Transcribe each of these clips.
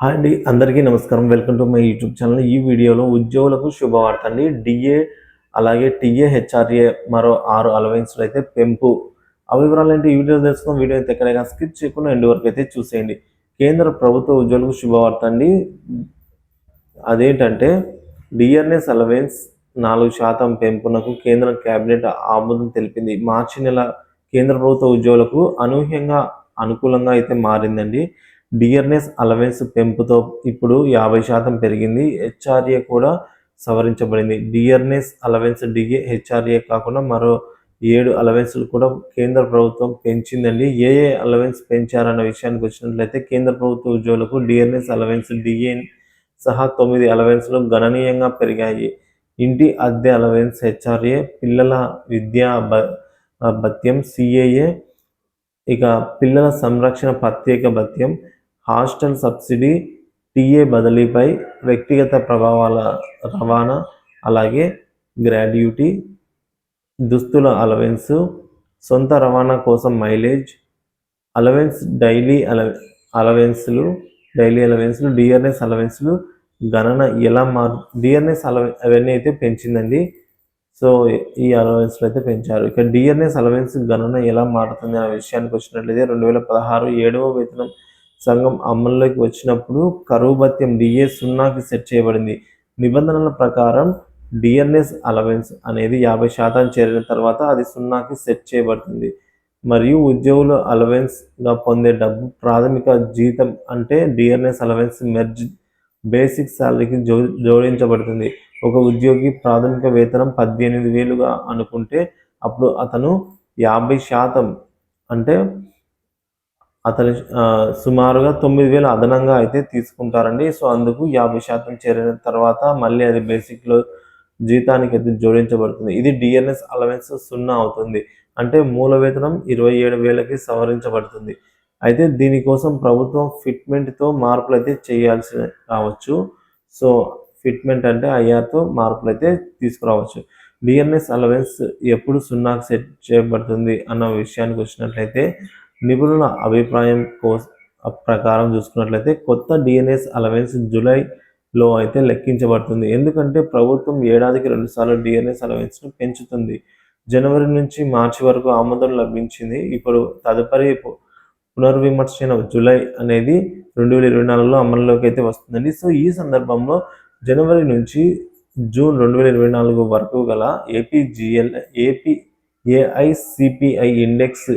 Hi అండి అందరికీ నమస్కారం. Welcome to my YouTube channel. ఈ వీడియోలో ఉద్యోగులకు శుభవార్త అండి. డిఏ అలాగే టీఏ హెచ్ఆర్ఏ మరో ఆరు అలవెన్స్లు అయితే పెంపు. ఆ వివరాలు ఏంటి? ఈ వీడియో తెలుసుకున్న వీడియో అయితే ఎక్కడైనా స్కిప్ చేయకుండా ఎండ్ వరకు అయితే చూసేయండి. కేంద్ర ప్రభుత్వ ఉద్యోగులకు శుభవార్త అండి. అదేంటంటే డిఆర్ఎస్ అలవెన్స్ నాలుగు శాతం పెంపునకు కేంద్ర కేబినెట్ ఆమోదం తెలిపింది. మార్చి నెల కేంద్ర ప్రభుత్వ ఉద్యోగులకు అనూహ్యంగా అనుకూలంగా అయితే మారిందండి. డియర్నెస్ అలవెన్స్ పెంపుతో ఇప్పుడు యాభై శాతం పెరిగింది. హెచ్ఆర్ఏ కూడా సవరించబడింది. డియర్నెస్ అలవెన్స్ డిఏ హెచ్ఆర్ఏ కాకుండా మరో ఏడు అలవెన్స్లు కూడా కేంద్ర ప్రభుత్వం పెంచిందండి. ఏ ఏ అలవెన్స్ పెంచారన్న విషయానికి వచ్చినట్లయితే కేంద్ర ప్రభుత్వ ఉద్యోగులకు డిఎన్ఎస్ అలవెన్స్ డిఏ సహా తొమ్మిది అలవెన్స్లు గణనీయంగా పెరిగాయి. ఇంటి అద్దె అలవెన్స్ హెచ్ఆర్ఏ పిల్లల విద్యా భత్యం సిఏఏ ఇక పిల్లల సంరక్షణ ప్రత్యేక భత్యం హాస్టల్ సబ్సిడీ టీఏ బదిలీపై వ్యక్తిగత ప్రభావాల రవాణా అలాగే గ్రాడ్యుటీ దుస్తుల అలవెన్స్ సొంత రవాణా కోసం మైలేజ్ అలవెన్స్ డైలీ అల అలవెన్స్లు డైలీ అలవెన్స్లు డిఆర్ఎస్ అలవెన్స్లు గణన ఎలా మారు డిఆర్ఎస్ అలవె అవన్నీ అయితే పెంచిందండి. సో ఈ అలవెన్స్లు అయితే పెంచారు. ఇక డిఆర్ఎస్ అలవెన్స్ గణన ఎలా మారుతుంది అనే విషయానికి వచ్చినట్లయితే రెండు వేల పదహారు ఏడవ వేతనం సంఘం అమల్లోకి వచ్చినప్పుడు కరువు భత్యం డిఏ సున్నాకి సెట్ చేయబడింది. నిబంధనల ప్రకారం డిఎన్ఎస్ అలవెన్స్ అనేది యాభై శాతం చేరిన తర్వాత అది సున్నాకి సెట్ చేయబడుతుంది. మరియు ఉద్యోగుల అలవెన్స్గా పొందే డబ్బు ప్రాథమిక జీతం అంటే డిఎన్ఎస్ అలవెన్స్ మెర్జ్ బేసిక్ శాలరీకి జో జోడించబడుతుంది. ఒక ఉద్యోగి ప్రాథమిక వేతనం పద్దెనిమిది వేలుగా అనుకుంటే అప్పుడు అతను యాభై శాతం అంటే అతని సుమారుగా తొమ్మిది వేలు అదనంగా అయితే తీసుకుంటారండి. సో అందుకు యాభై శాతం చేరిన తర్వాత మళ్ళీ అది బేసిక్లో జీతానికి అయితే జోడించబడుతుంది. ఇది డిఎన్ఎస్ అలవెన్స్ సున్నా అవుతుంది. అంటే మూల వేతనం ఇరవై ఏడు వేలకి సవరించబడుతుంది. అయితే దీనికోసం ప్రభుత్వం ఫిట్మెంట్తో మార్పులు అయితే చేయాల్సి రావచ్చు. సో ఫిట్మెంట్ అంటే ఐఆర్తో మార్పులు అయితే తీసుకురావచ్చు. డిఎన్ఎస్ అలవెన్స్ ఎప్పుడు సున్నాకు సెట్ చేయబడుతుంది అన్న విషయానికి వచ్చినట్లయితే నిపుణుల అభిప్రాయం ప్రకారం చూసుకున్నట్లయితే కొత్త డిఎన్ఎస్ అలవెన్స్ జూలైలో అయితే లెక్కించబడుతుంది. ఎందుకంటే ప్రభుత్వం ఏడాదికి రెండుసార్లు డిఎన్ఎస్ అలవెన్స్ను పెంచుతుంది. జనవరి నుంచి మార్చి వరకు ఆమోదం లభించింది. ఇప్పుడు తదుపరి పునర్విమర్శన జూలై అనేది రెండు వేల ఇరవై నాలుగులో అమల్లోకి అయితే వస్తుందండి. సో ఈ సందర్భంలో జనవరి నుంచి జూన్ రెండు వేల ఇరవై నాలుగు వరకు గల APGL AP AICPI index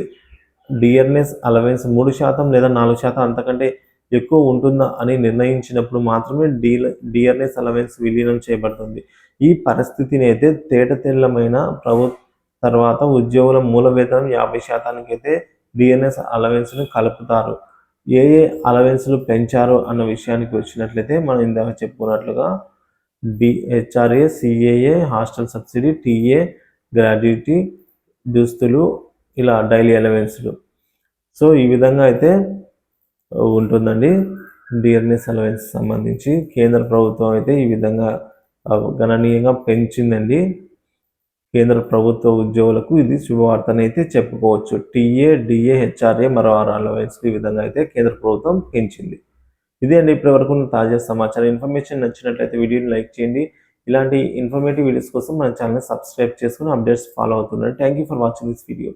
dearness allowance మూడు శాతం లేదా నాలుగు శాతం అంతకంటే ఎక్కువ ఉంటుందా అని నిర్ణయించినప్పుడు మాత్రమే డీ డియర్నెస్ అలవెన్స్ విలీనం చేయబడుతుంది. ఈ పరిస్థితిని అయితే తేటతెల్లమైన ప్రభు తర్వాత ఉద్యోగుల మూల వేతనం యాభై శాతానికి అయితే డిఎన్ఎస్ అలవెన్స్ను కలుపుతారు. ఏ ఏ అలవెన్స్లు పెంచారు అన్న విషయానికి వచ్చినట్లయితే మనం ఇందాక చెప్పుకున్నట్లుగా DHRA CAA hostel subsidy TA gratuity దుస్తులు ఇలా డైలీ అలవెన్స్లు. సో ఈ విధంగా అయితే ఉంటుందండి. డియర్నెస్ అలవెన్స్ సంబంధించి కేంద్ర ప్రభుత్వం అయితే ఈ విధంగా గణనీయంగా పెంచిందండి. కేంద్ర ప్రభుత్వ ఉద్యోగులకు ఇది శుభవార్తని అయితే చెప్పుకోవచ్చు. టీఏ డిఏ హెచ్ఆర్ఏ మరో ఆరు అలవెన్స్ ఈ విధంగా అయితే కేంద్ర ప్రభుత్వం పెంచింది. ఇదే అండి ఇప్పటి వరకు తాజా సమాచారం. ఇన్ఫర్మేషన్ నచ్చినట్లయితే వీడియోని లైక్ చేయండి. ఇలాంటి ఇన్ఫర్మేటివ్ వీడియోస్ కోసం మన ఛానల్ సబ్స్క్రైబ్ చేసుకుని అప్డేట్స్ ఫాలో అవుతున్నాను thank you for watching this video.